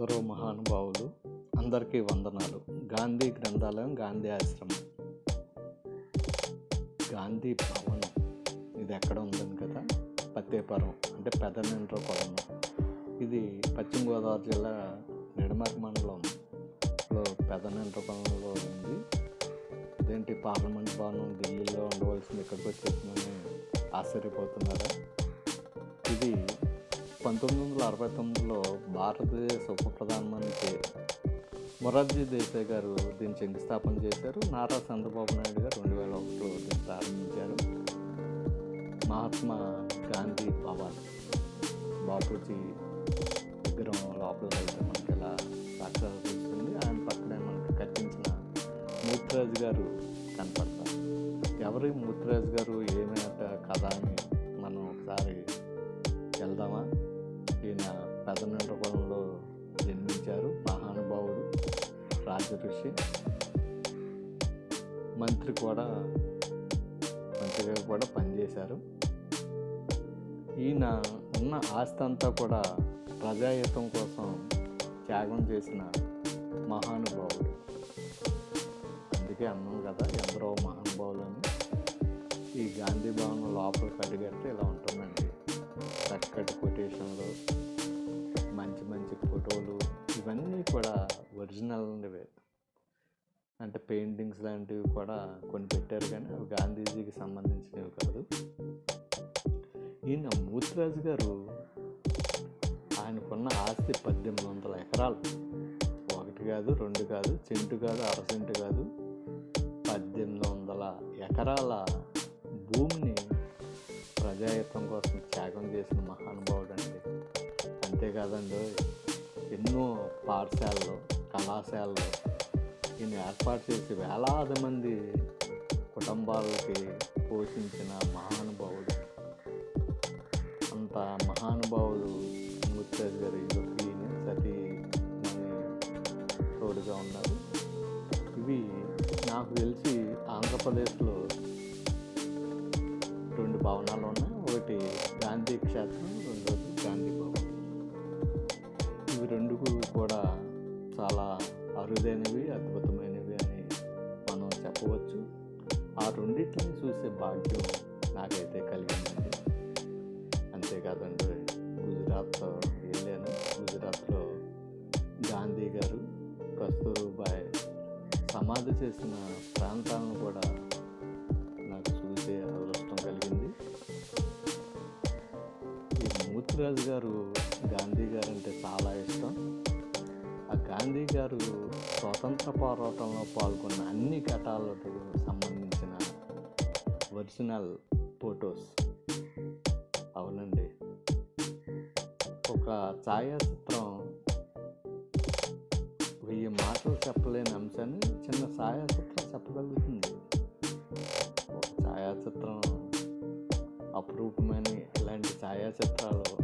ఎందరో మహానుభావులు అందరికీ వందనాలు. గాంధీ గ్రంథాలయం గాంధీ ఆశ్రమం. గాంధీ భవనం. ఇది ఎక్కడ ఉందని కదా? పత్తేపురం అంటే పెదనండ్ర కొలను. ఇది పశ్చిమ గోదావరి జిల్లా నిడమర్ మండలంలో పెదనండ్ర కొలంలో ఉంది. ఇదేంటి పార్లమెంట్ భవనం? ఢిల్లీలో ఉండవలసింది ఇక్కడికి వచ్చేసిందని ఆశ్చర్యపోతున్నారా? ఇది పంతొమ్మిది వందల అరవై తొమ్మిదిలో భారతదేశ ఉప ప్రధానమంత్రి మొరార్జీ దేశాయ్ గారు దీన్ని శంకుస్థాపన చేశారు. నారా చంద్రబాబు నాయుడు గారు రెండు వేల ఒకటిలో దీన్ని ప్రారంభించారు. మహాత్మా గాంధీ భవన్ బాపూజీ విగ్రహం లోపల అయితే మనకి ఇలా సాక్షాత్ ఆయన పక్కనే మనకి కట్టించిన మూర్తిరాజు గారు కనపడతారు. ఎవరి మూర్తిరాజు గారు? ఏమైనా కథ అని మనం ఒకసారి వెళ్దామా? రాజఋషి మంత్రి కూడా మంత్రిగా కూడా పనిచేశారు. ఈయన ఉన్న ఆస్తి అంతా కూడా ప్రజాహితం కోసం త్యాగం చేసిన మహానుభావుడు. అందుకే అన్నాం కదా ఎందరో మహానుభావులు అని ఈ గాంధీ భవన్ లోపలికి అడిగడితే ఇలా ఉంటుందండి. చక్కటి కొటేషన్లు మంచి మంచి ఫోటోలు ఇవన్నీ కూడా ఒరిజినల్ ఉండేవి అంటే పెయింటింగ్స్ లాంటివి కూడా కొన్ని పెట్టారు కానీ అవి గాంధీజీకి సంబంధించినవి కాదు. ఈయన మూర్తిరాజు గారు ఆయనకున్న ఆస్తి పద్దెనిమిది వందల ఎకరాలు. ఒకటి కాదు రెండు కాదు సెంటు కాదు అర సెంటు కాదు. పద్దెనిమిది వందల ఎకరాల భూమిని ప్రజాయత్వం కోసం త్యాగం చేసిన మహానుభావుడు అండి. అంతేకాదండి ఎన్నో పాఠశాలలో కళాశాలలో ఈయన ఏర్పాటు చేసి వేలాది మంది కుటుంబాలకి పోషించిన మహానుభావుడు. అంత మహానుభావుడు ముత్తేజ్ గారు ఈయన సతీ తోడుగా ఉన్నారు. ఇవి నాకు తెలిసి ఆంధ్రప్రదేశ్లో రెండు భవనాలు ఉన్నాయి. ఒకటి గాంధీ క్షేత్రం రెండోది గాంధీ భవన్. ఇవి రెండు కూడా చాలా అరుదైనవి ఆ రెండింటిని చూసే భాగ్యం నాకైతే కలిగిందండి. అంతేకాదండి గుజరాత్ వెళ్ళాను. గుజరాత్లో గాంధీ గారు కస్తూర్బాయ్ సమాధి చేసిన ప్రాంతాలను కూడా నాకు చూసే అదృష్టం కలిగింది. ఈ మూర్తిరాజు గారు గాంధీ గారు అంటే చాలా ఇష్టం. ఆ గాంధీ గారు స్వాతంత్ర పోరాటంలో పాల్గొన్న అన్ని ఘటాలకు సంబంధించిన ఒరిజినల్ ఫొటోస్. అవునండి. ఒక ఛాయాచిత్రం వెయ్యి మాటలు చెప్పలేని అంశాన్ని చిన్న ఛాయాచిత్రం చెప్పగలుగుతుంది. ఒక ఛాయాచిత్రం అపురూపమైన ఇలాంటి ఛాయాచిత్రాలు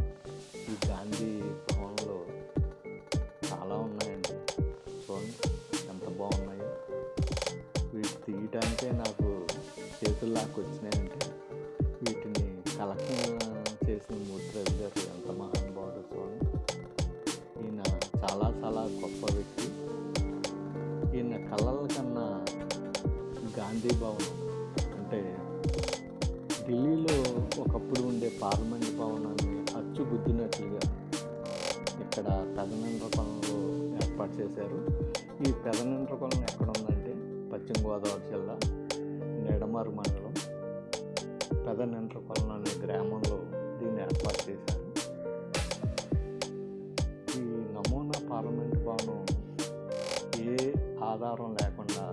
చాలా చాలా గొప్ప వ్యక్తి. ఈయన కళల కన్నా గాంధీ భవన్ అంటే ఢిల్లీలో ఒకప్పుడు ఉండే పార్లమెంట్ భవనాన్ని అచ్చుగుద్దినట్లుగా ఇక్కడ పెదనండ్రకొలంలో ఏర్పాటు చేశారు. ఈ పెదనండ్రకొలం ఎక్కడ ఉందంటే పశ్చిమ గోదావరి జిల్లా నెడమారు మండలం. పెదనండ్రకొలం అనే గ్రామంలో దీన్ని ఏర్పాటు చేశారు. పార్లమెంట్ భవనం ఏ ఆధారం లేకుండా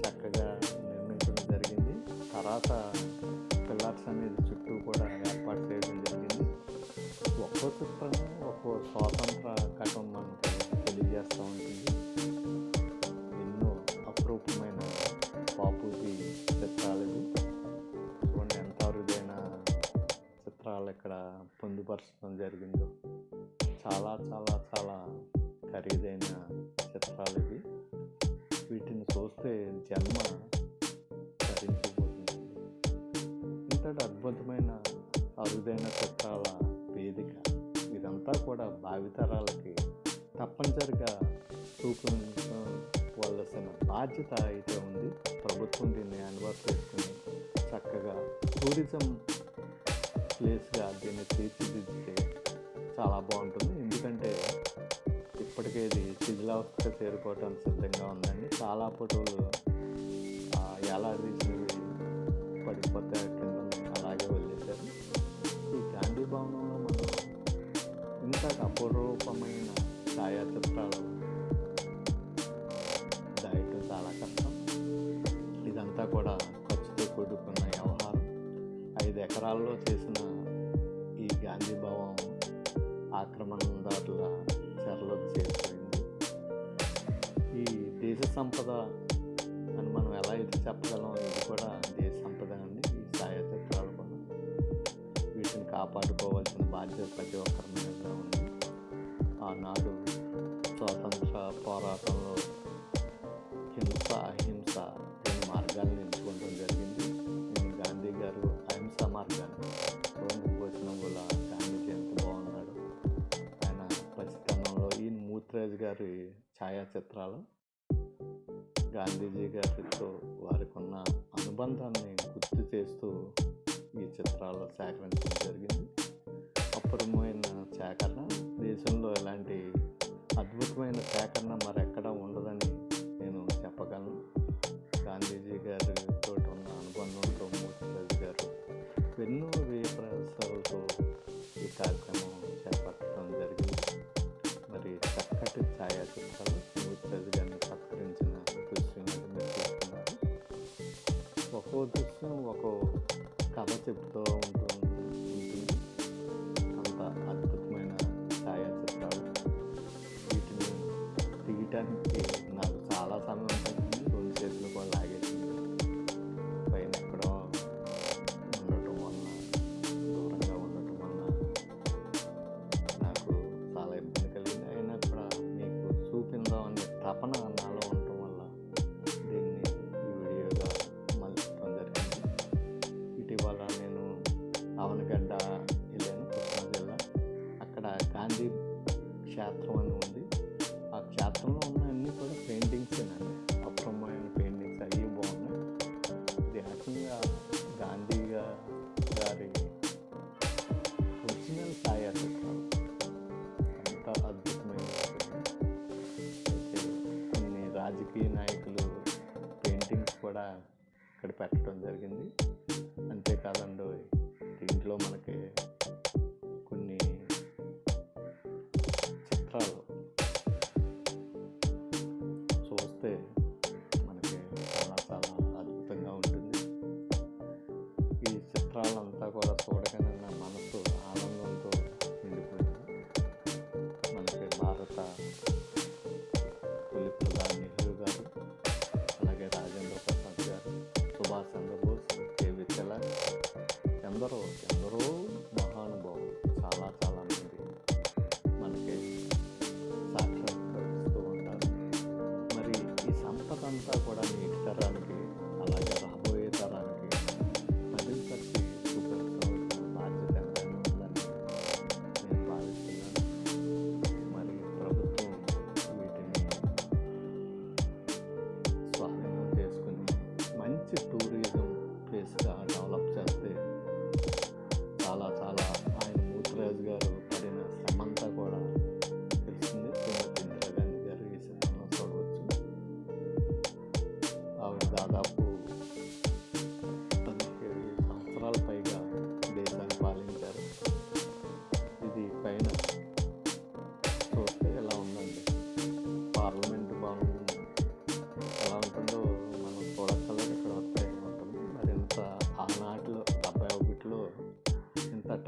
చక్కగా నిర్మించడం జరిగింది. తర్వాత పిల్లర్స్ అనేది చుట్టూ కూడా ఏర్పాటు చేయడం జరిగింది. ఒక్కో చిత్రం ఒక్కో స్వాతంత్ర ఘటన మనకు తెలియజేస్తూ ఉంటుంది. ఎన్నో అప్రూపమైన బాపూజీ చిత్రాలు ఇవి. చూడండి ఎంత అరుదైన చిత్రాలు ఇక్కడ పొందుపరచడం జరిగిందో. చాలా చాలా చాలా ఖరీదైన చిత్రాలు ఇవి. వీటిని చూస్తే జన్మ ధరించిపోతుంది ఇంతటి అద్భుతమైన అరుదైన చిత్రాల వేదిక. ఇదంతా కూడా భావితరాలకి తప్పనిసరిగా చూపించవలసిన బాధ్యత అయితే ఉంది. ప్రభుత్వం దీన్ని అనుభవం చేసుకుని చక్కగా టూరిజం ప్లేస్గా దీన్ని తీర్చిదిద్దితే చాలా బాగుంటుంది. ఎందుకంటే ఇప్పటికే ఇది శిథిలావస్థ చేరుకోవటం సిద్ధంగా ఉందండి. చాలా ఫోటోలు ఎలా ఏలాడదీసినవి పడిపోతే కింద అలాగే వదిలేశారు. ఈ గాంధీ భవనంలో మనం ఇంత అపూర్వమైన ఛాయాచిత్రాలు దాయటం చాలా కష్టం. ఇదంతా కూడా ఖర్చుతో కూడుకున్న వ్యవహారం. ఐదు ఎకరాల్లో చేసిన ఈ గాంధీ భవనం ఆక్రమణదారుల చెరలోకి చేరిపోయింది. ఈ దేశ సంపద అని మనం ఎలా అయితే చెప్పగలం ఇది కూడా దేశ సంపద అండి. ఈ ఛాయాచిత్రాలు కూడా వీటిని కాపాడుకోవాల్సిన బాధ్యత ప్రతి ఒక్కరి మీద ఉంది. ఆనాడు స్వాతంత్ర పోరాటంలో హింస అహింస రెండు మార్గాలను ఎంచుకోవడం జరిగింది. గాంధీ గారు అహింస మార్గాన్ని ఈ గారి ఛాయాచిత్రాలు గాంధీజీ గారితో వారికి ఉన్న అనుబంధాన్ని గుర్తు చేస్తూ ఈ చిత్రాలు సేకరించడం జరిగింది. అపూర్వమైన సేకరణ. దేశంలో ఇలాంటి అద్భుతమైన సేకరణ మరెక్కడ ఒక్కో దృశ్యం ఒక్కో కథ చెప్తూ ఉంటుంది. అంత అద్భుతమైన ఛాయాచిత్రాలు వీటిని తీయటానికి క్షేత్రం అని ఉంది. ఆ క్షేత్రంలో ఉన్న అన్నీ కూడా పెయింటింగ్స్ అండి అప్రమైన పెయింటింగ్స్ అవి బాగున్నాయి. ఇది ఏకంగా గాంధీ గారి ఒరిజినల్ ఛాయాచిత్రాలు అంత అద్భుతమైన కొన్ని రాజకీయ నాయకులు పెయింటింగ్స్ కూడా ఇక్కడ పెట్టడం జరిగింది. అంతేకాదండి దీంట్లో మనకి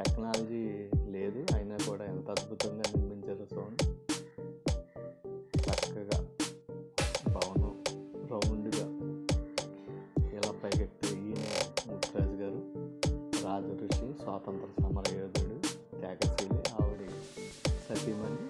టెక్నాలజీ లేదు అయినా కూడా ఎంత అద్భుతంగా నిర్మించారు సౌండ్. చక్కగా భవనం రౌండ్గా ఇలా పైకెత్తే ఈయన ముత్రాజు గారు. రాజు ఋషి స్వాతంత్ర సమరయోధుడు త్యాగశీలి ఆవిడ సతీమణి.